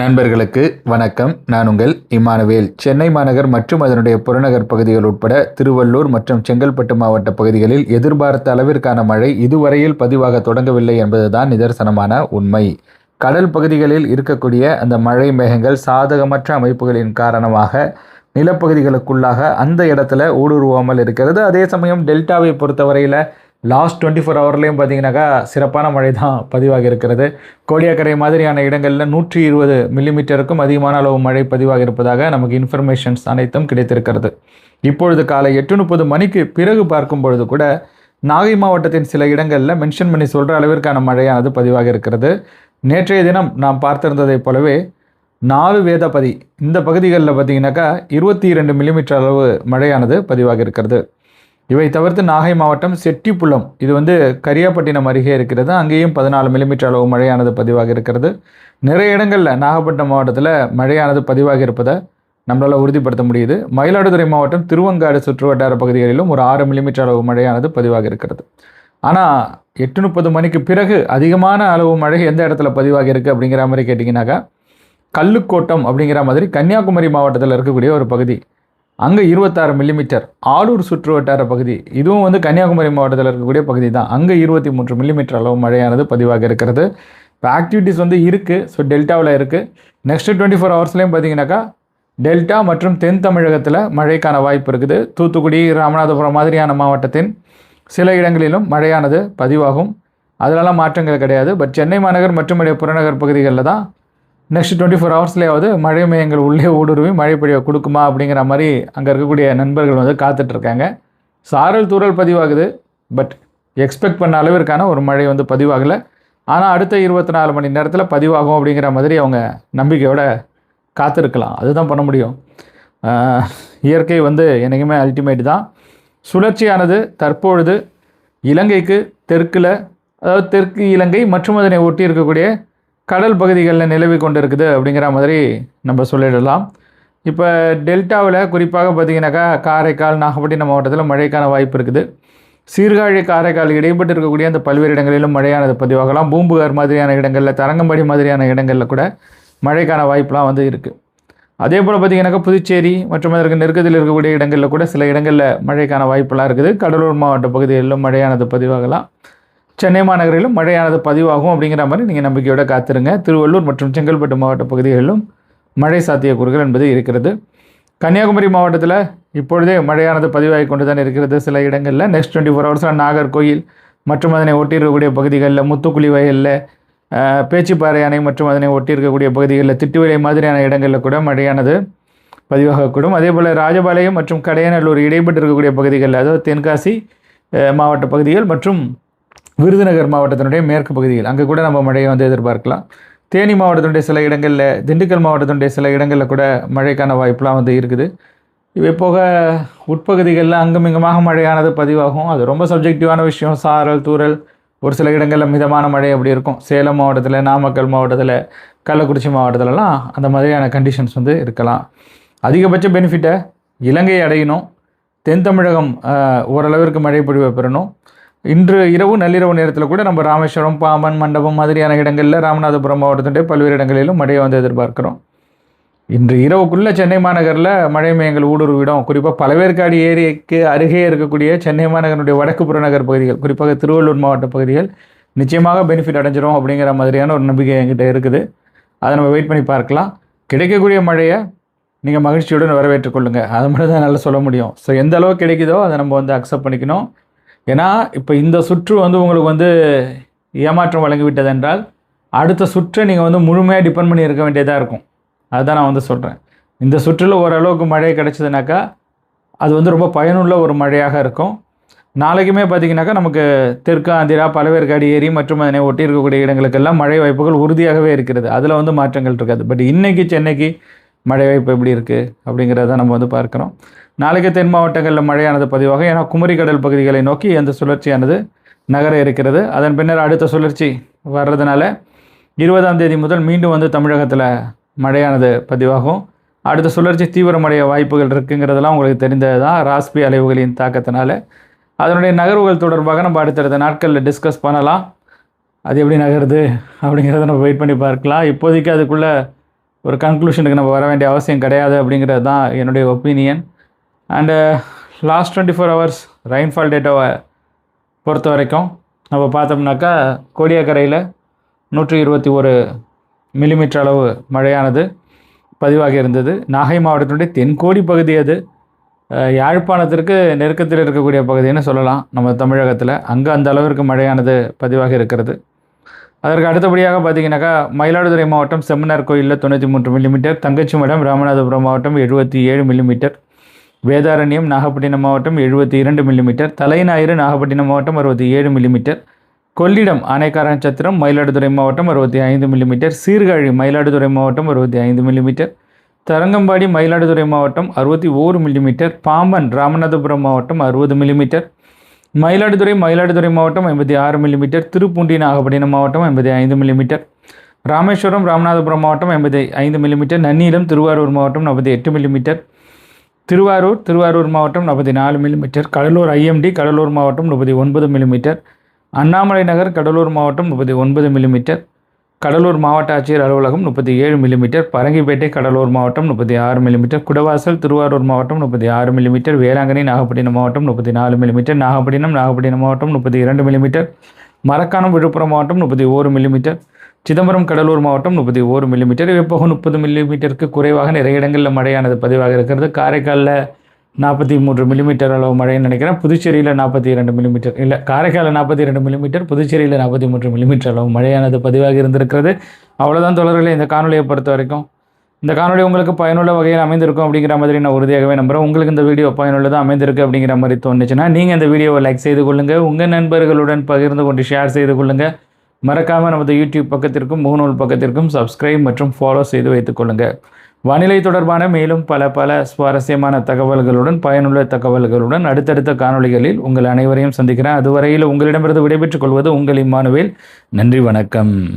நண்பர்களுக்கு வணக்கம். நான் உங்கள் இமானுவேல். சென்னை மாநகர் மற்றும் அதனுடைய புறநகர் பகுதிகள் உட்பட திருவள்ளூர் மற்றும் செங்கல்பட்டு மாவட்ட பகுதிகளில் எதிர்பார்த்த அளவிற்கான மழை இதுவரையில் பதிவாக தொடங்கவில்லை என்பதுதான் நிதர்சனமான உண்மை. கடல் பகுதிகளில் இருக்கக்கூடிய அந்த மழை மேகங்கள் சாதகமற்ற அமைப்புகளின் காரணமாக நிலப்பகுதிகளுக்குள்ளாக அந்த இடத்துல ஊடுருவாமல் இருக்கிறது. அதே சமயம் டெல்டாவை பொறுத்தவரையில் லாஸ்ட் டுவெண்ட்டி ஃபோர் ஹவர்லேயும் பார்த்தீங்கன்னாக்கா சிறப்பான மழை தான் பதிவாகி இருக்கிறது கோடியாக்கரை மாதிரியான இடங்களில் நூற்றி இருபது மில்லிமீட்டருக்கும் அதிகமான அளவு மழை பதிவாக இருப்பதாக நமக்கு இன்ஃபர்மேஷன்ஸ் அனைத்தும் கிடைத்திருக்கிறது. இப்பொழுது காலை எட்டு முப்பது மணிக்கு பிறகு பார்க்கும் பொழுது கூட நாகை மாவட்டத்தின் சில இடங்களில் மென்ஷன் பண்ணி சொல்கிற அளவிற்கான மழையானது பதிவாக இருக்கிறது நேற்றைய தினம் நாம் பார்த்திருந்ததைப் போலவே நாலு வேதபதி இந்த பகுதிகளில் பார்த்தீங்கன்னாக்கா இருபத்தி இரண்டு மில்லிமீட்டர் அளவு மழையானது பதிவாக இருக்கிறது இவை தவிர்த்து நாகை மாவட்டம் செட்டிப்புலம் இது வந்து கரியாப்பட்டினம் அருகே இருக்கிறது. அங்கேயும் பதினாலு மில்லிமீட்டர் அளவு மழையானது பதிவாக இருக்கிறது. நிறைய இடங்களில் நாகப்பட்டினம் மாவட்டத்தில் மழையானது பதிவாக இருப்பதை நம்மளால் உறுதிப்படுத்த முடியுது. மயிலாடுதுறை மாவட்டம் திருவங்காடு சுற்றுவட்டார பகுதிகளிலும் ஒரு ஆறு மில்லிமீட்டர் அளவு மழையானது பதிவாக இருக்கிறது. ஆனால் எட்டு முப்பது மணிக்கு பிறகு அதிகமான அளவு மழை எந்த இடத்துல பதிவாக இருக்குது அப்படிங்கிற மாதிரி கேட்டிங்கனாக்கா கல்லுக்கோட்டம் அப்படிங்கிற மாதிரி கன்னியாகுமரி மாவட்டத்தில் இருக்கக்கூடிய ஒரு பகுதி. அங்கே இருபத்தாறு மில்லிமீட்டர் ஆலூர் சுற்று வட்டார பகுதி இதுவும் வந்து கன்னியாகுமரி மாவட்டத்தில் இருக்கக்கூடிய பகுதி தான் அங்கே இருபத்தி மூன்று மில்லிமீட்டர் அளவு மழையானது பதிவாக இருக்கிறது. இப்போ ஆக்டிவிட்டீஸ் வந்து இருக்குது ஸோ டெல்டாவில் இருக்குது நெக்ஸ்ட்டு டுவெண்ட்டி ஃபோர் ஹவர்ஸ்லேயும் பார்த்தீங்கன்னாக்கா டெல்டா மற்றும் தென் தமிழகத்தில் மழைக்கான வாய்ப்பு இருக்குது. தூத்துக்குடி ராமநாதபுரம் மாதிரியான மாவட்டத்தின் சில இடங்களிலும் மழையானது பதிவாகும். அதிலெல்லாம் மாற்றங்கள் கிடையாது. பட் சென்னை மாநகர் மற்றும் புறநகர் பகுதிகளில் தான் நெக்ஸ்ட் டுவெண்ட்டி ஃபோர் ஹவர்ஸ்லேயாவது மழை மையங்கள் உள்ளே ஊடுருவி மழை பொழிய கொடுக்குமா அப்படிங்கிற மாதிரி அங்கே இருக்கக்கூடிய நண்பர்கள் வந்து காத்துட்ருக்காங்க சாரல் தூரல் பதிவாகுது பட் எக்ஸ்பெக்ட் பண்ண அளவிற்கான ஒரு மழை வந்து பதிவாகலை. ஆனால் அடுத்த இருபத்தி நாலு மணி நேரத்தில் பதிவாகும் அப்படிங்கிற மாதிரி அவங்க நம்பிக்கையோட காத்திருக்கலாம். அதுதான் பண்ண முடியும். இயற்கை வந்து என்றைக்குமே அல்டிமேட் தான். சுழற்சியானது தற்பொழுது இலங்கைக்கு தெற்கில் அதாவது தெற்கு இலங்கை மற்றும் அதனை ஒட்டி இருக்கக்கூடிய கடல் பகுதிகளில் நிலவி கொண்டு இருக்குது அப்படிங்கிற மாதிரி நம்ம சொல்லிடலாம். இப்போ டெல்டாவில் குறிப்பாக பார்த்தீங்கன்னாக்கா காரைக்கால் நாகப்பட்டினம் மாவட்டத்தில் மழைக்கான வாய்ப்பு இருக்குது. சீர்காழி காரைக்கால் இடைப்பட்டு இருக்கக்கூடிய அந்த பல்வேறு இடங்களிலும் மழையானது பதிவாகலாம். பூம்புகார் மாதிரியான இடங்களில் தரங்கம்பாடி மாதிரியான இடங்களில் கூட மழைக்கான வாய்ப்புலாம் வந்து இருக்குது அதே போல் பார்த்தீங்கன்னாக்கா புதுச்சேரி மற்றும் அதற்கு நெருக்கத்தில் இருக்கக்கூடிய இடங்களில் கூட சில இடங்களில் மழைக்கான வாய்ப்புலாம் இருக்குது. கடலூர் மாவட்ட பகுதிகளிலும் மழையானது பதிவாகலாம். சென்னை மாநகரிலும் மழையானது பதிவாகும் அப்படிங்கிற மாதிரி நீங்கள் நம்பிக்கையோட காத்திருங்க. திருவள்ளூர் மற்றும் செங்கல்பட்டு மாவட்ட பகுதிகளிலும் மழை சாத்தியக்கூறுகள் என்பது இருக்கிறது. கன்னியாகுமரி மாவட்டத்தில் இப்பொழுதே மழையானது பதிவாகி கொண்டு தான் இருக்கிறது சில இடங்களில். நெக்ஸ்ட் டுவெண்ட்டி ஃபோர் ஹவர்ஸில் நாகர்கோயில் மற்றும் அதனை ஒட்டி இருக்கக்கூடிய பகுதிகளில் முத்துக்குழி வயலில் பேச்சுப்பாறை பேச்சிப்பாறை அணை மற்றும் அதனை ஒட்டி இருக்கக்கூடிய பகுதிகளில் திட்டுவிலை மாதிரியான இடங்களில் கூட மழையானது பதிவாகக்கூடும். அதே போல் ராஜபாளையம் மற்றும் கடையநல்லூர் இடைப்பட்டு இருக்கக்கூடிய பகுதிகளில் அதாவது தென்காசி மாவட்ட பகுதிகள் மற்றும் விருதுநகர் மாவட்டத்தினுடைய மேற்கு பகுதிகள் அங்கே கூட நம்ம மழையை வந்து எதிர்பார்க்கலாம். தேனி மாவட்டத்தினுடைய சில இடங்களில் திண்டுக்கல் மாவட்டத்தினுடைய சில இடங்களில் கூட மழைக்கான வாய்ப்புலாம் வந்து இருக்குது. இவை போக உட்பகுதிகளில் அங்குமிங்குமாக மழையானது பதிவாகும். அது ரொம்ப சப்ஜெக்டிவான விஷயம். சாரல் தூரல் ஒரு சில இடங்களில் மிதமான மழை அப்படி இருக்கும். சேலம் மாவட்டத்தில் நாமக்கல் மாவட்டத்தில் கள்ளக்குறிச்சி மாவட்டத்திலலாம் அந்த மாதிரியான கண்டிஷன்ஸ் வந்து இருக்கலாம். அதிகபட்ச பெனிஃபிட்டை இலங்கை அடையணும். தென் தமிழகம் ஓரளவிற்கு மழை பொழிவை பெறணும். இன்று இரவு நள்ளிரவு நேரத்தில் கூட நம்ம ராமேஸ்வரம் பாம்பன் மண்டபம் மாதிரியான இடங்களில் ராமநாதபுரம் மாவட்டத்துடைய பல்வேறு இடங்களிலும் மழையை வந்து எதிர்பார்க்கிறோம். இன்று இரவுக்குள்ளே சென்னை மாநகரில் மழை மையங்கள் ஊடுருவிடும் குறிப்பாக பலவேற்காடு ஏரிக்கு அருகே இருக்கக்கூடிய சென்னை மாநகரனுடைய வடக்கு புறநகர் பகுதிகள் குறிப்பாக திருவள்ளூர் மாவட்ட பகுதிகள் நிச்சயமாக பெனிஃபிட் அடைஞ்சிரும் அப்படிங்கிற மாதிரியான ஒரு நம்பிக்கை என்கிட்ட இருக்குது. அதை நம்ம வெயிட் பண்ணி பார்க்கலாம். கிடைக்கக்கூடிய மழையை நீங்கள் மகிழ்ச்சியுடன் வரவேற்றுக்கொள்ளுங்கள் அது மட்டும் தான் நல்லா சொல்ல முடியும். ஸோ எந்த அளவுக்கு கிடைக்குதோ அதை நம்ம வந்து அக்செப்ட் பண்ணிக்கணும். ஏன்னா இப்போ இந்த சுற்று வந்து உங்களுக்கு வந்து ஏமாற்றம் வழங்கிவிட்டது என்றால் அடுத்த சுற்றை நீங்கள் வந்து முழுமையாக டிபெண்ட் பண்ணி இருக்க வேண்டியதாக இருக்கும். அதுதான் நான் வந்து சொல்கிறேன் இந்த சுற்றில் ஓரளவுக்கு மழை கிடைச்சதுனாக்கா அது வந்து ரொம்ப பயனுள்ள ஒரு மழையாக இருக்கும். நாளைக்குமே பார்த்திங்கனாக்கா நமக்கு தெற்கு ஆந்திரா பலவேற்காடு ஏரி மற்றும் அதனை ஒட்டி இருக்கக்கூடிய இடங்களுக்கெல்லாம் மழை வாய்ப்புகள் உறுதியாகவே இருக்கிறது. அதில் வந்து மாற்றங்கள் இருக்காது. பட் இன்றைக்கி சென்னைக்கு மழை வாய்ப்பு எப்படி இருக்குது அப்படிங்கிறத நம்ம வந்து பார்க்குறோம். நாளைக்கு தென் மாவட்டங்களில் மழையானது பதிவாக ஏன்னா குமரி கடல் பகுதிகளை நோக்கி அந்த சுழற்சியானது நகர இருக்கிறது. அதன் பின்னர் அடுத்த சுழற்சி வர்றதுனால இருபதாம் தேதி முதல் மீண்டும் வந்து தமிழகத்தில் மழையானது பதிவாகும். அடுத்த சுழற்சி தீவிரமடைய வாய்ப்புகள் இருக்குங்கிறதெல்லாம் உங்களுக்கு தெரிந்தது தான் ராஸ்பி அலைவுகளின் தாக்கத்தினால. அதனுடைய நகர்வுகள் தொடர்பாக நம்ம அடுத்தடுத்த நாட்களில் டிஸ்கஸ் பண்ணலாம். அது எப்படி நகருது அப்படிங்கிறத நம்ம வெயிட் பண்ணி பார்க்கலாம். இப்போதைக்கு அதுக்குள்ளே ஒரு கன்க்ளூஷனுக்கு நம்ம வர வேண்டிய அவசியம் கிடையாது அப்படிங்கிறது தான் என்னுடைய opinion and last twenty four hours rainfall டேட்டாவை பொறுத்த வரைக்கும் நம்ம பார்த்தோம்னாக்கா கோடியாக்கரையில் நூற்றி இருபத்தி ஒரு மில்லிமீட்டர் அளவு மழையானது பதிவாகி இருந்தது. நாகை மாவட்டத்தினுடைய தென்கோடி பகுதி அது. யாழ்ப்பாணத்திற்கு நெருக்கத்தில் இருக்கக்கூடிய பகுதின்னு சொல்லலாம். நம்ம தமிழகத்தில் அங்கே அந்த அளவிற்கு மழையானது பதிவாக இருக்கிறது. அதற்கு அடுத்தபடியாக பார்த்தீங்கன்னாக்கா மயிலாடுதுறை மாவட்டம் செம்மனார் கோயிலில் தொண்ணூற்றி மூன்று மில்லிமீட்டர் தங்கச்சி மடம் ராமநாதபுரம் மாவட்டம் எழுபத்தி ஏழு மில்லிமீட்டர் வேதாரண்யம் நாகப்பட்டினம் மாவட்டம் எழுபத்தி இரண்டு மில்லிமீட்டர் தலைநாயிறு நாகப்பட்டினம் மாவட்டம் அறுபத்தி ஏழு மில்லிமீட்டர் கொள்ளிடம் ஆனைக்காரன் சத்திரம் மயிலாடுதுறை மாவட்டம் அறுபத்தி ஐந்து மில்லிமீட்டர் சீர்காழி மயிலாடுதுறை மாவட்டம் அறுபத்தி ஐந்து மில்லிமீட்டர் தரங்கம்பாடி மயிலாடுதுறை மாவட்டம் அறுபத்தி ஓரு மில்லிமீட்டர் பாம்பன் ராமநாதபுரம் மாவட்டம் அறுபது மில்லிமீட்டர் மயிலாடுதுறை மயிலாடுதுறை மாவட்டம் ஐம்பத்தி ஆறு மில்லிமீட்டர் திருப்பூண்டி நாகப்பட்டினம் மாவட்டம் ஐம்பத்தி ஐந்து மில்லிமீட்டர் ராமேஸ்வரம் ராமநாதபுரம் மாவட்டம் ஐம்பத்தி ஐந்து மில்லிமீட்டர் நன்னீலம் திருவாரூர் மாவட்டம் நாற்பத்தி எட்டு மில்லிமீட்டர் திருவாரூர் திருவாரூர் மாவட்டம் நாற்பத்தி நாலு மில்லிமீட்டர் கடலூர் ஐஎம்டி கடலூர் மாவட்டம் முப்பத்தி ஒன்பது மில்லிமீட்டர் அண்ணாமலை நகர் கடலூர் மாவட்டம் முப்பத்தி ஒன்பது மில்லிமீட்டர் கடலூர் மாவட்ட ஆட்சியர் அலுவலகம் முப்பத்தி ஏழு மில்லிமீட்டர் பரங்கிப்பேட்டை கடலூர் மாவட்டம் முப்பத்தி ஆறு மில்லிமீட்டர் குடவாசல் திருவாரூர் மாவட்டம் முப்பத்தி ஆறு மில்லிமீட்டர் வேளாங்கண்ணி நாகப்பட்டினம் மாவட்டம் முப்பத்தி நாலு மில்லிமீட்டர் நாகப்பட்டினம் நாகப்பட்டினம் மாவட்டம் முப்பத்தி இரண்டு மில்லிமீட்டர் மரக்காணம் விழுப்புரம் மாவட்டம் முப்பத்தி ஓரு மில்லிமீட்டர் சிதம்பரம் கடலூர் மாவட்டம் முப்பத்தி ஓரு மில்லிமீட்டர் இப்போ முப்பது மில்லிமீட்டருக்கு குறைவாக நிறைய இடங்களில் மழையானது பதிவாக இருக்கிறது. காரைக்காலில் நாற்பத்தி மூன்று மில்லிமீட்டர் அளவு மழைன்னு நினைக்கிறேன். புதுச்சேரியில் நாற்பத்தி இரண்டு மில்லிமீட்டர் இல்லை காரைக்காலில் நாற்பத்தி இரண்டு மில்லிமீட்டர் புதுச்சேரியில் நாற்பத்தி மூன்று மில்லிமீட்டர் அளவு மழையானது பதிவாக இருந்திருக்கிறது. அவ்வளோதான் தொடர்களே இந்த காணொலியை பொறுத்த வரைக்கும். இந்த காணொலி உங்களுக்கு பயனுள்ள வகையில் அமைந்திருக்கும் அப்படிங்கிற மாதிரி நான் உறுதியாகவே நம்புகிறேன் உங்களுக்கு இந்த வீடியோ பயனுள்ளதாக அமைந்திருக்கு அப்படிங்கிற மாதிரி தோணுச்சுன்னா நீங்கள் இந்த வீடியோவை லைக் செய்து கொள்ளுங்கள் உங்கள் நண்பர்களுடன் பகிர்ந்து கொண்டு ஷேர் செய்து கொள்ளுங்கள் மறக்காமல் நமது யூடியூப் பக்கத்திற்கும் முகநூல் பக்கத்திற்கும் சப்ஸ்கிரைப் மற்றும் ஃபாலோ செய்து வைத்துக் கொள்ளுங்கள் வானிலை தொடர்பான மேலும் பல பல சுவாரஸ்யமான தகவல்களுடன் பயனுள்ள தகவல்களுடன் அடுத்தடுத்த காணொளிகளில் உங்கள் அனைவரையும் சந்திக்கிறேன். அதுவரையில் உங்களிடமிருந்து விடைபெற்றுக் கொள்வது உங்கள் இம்மானுவேல். நன்றி வணக்கம்.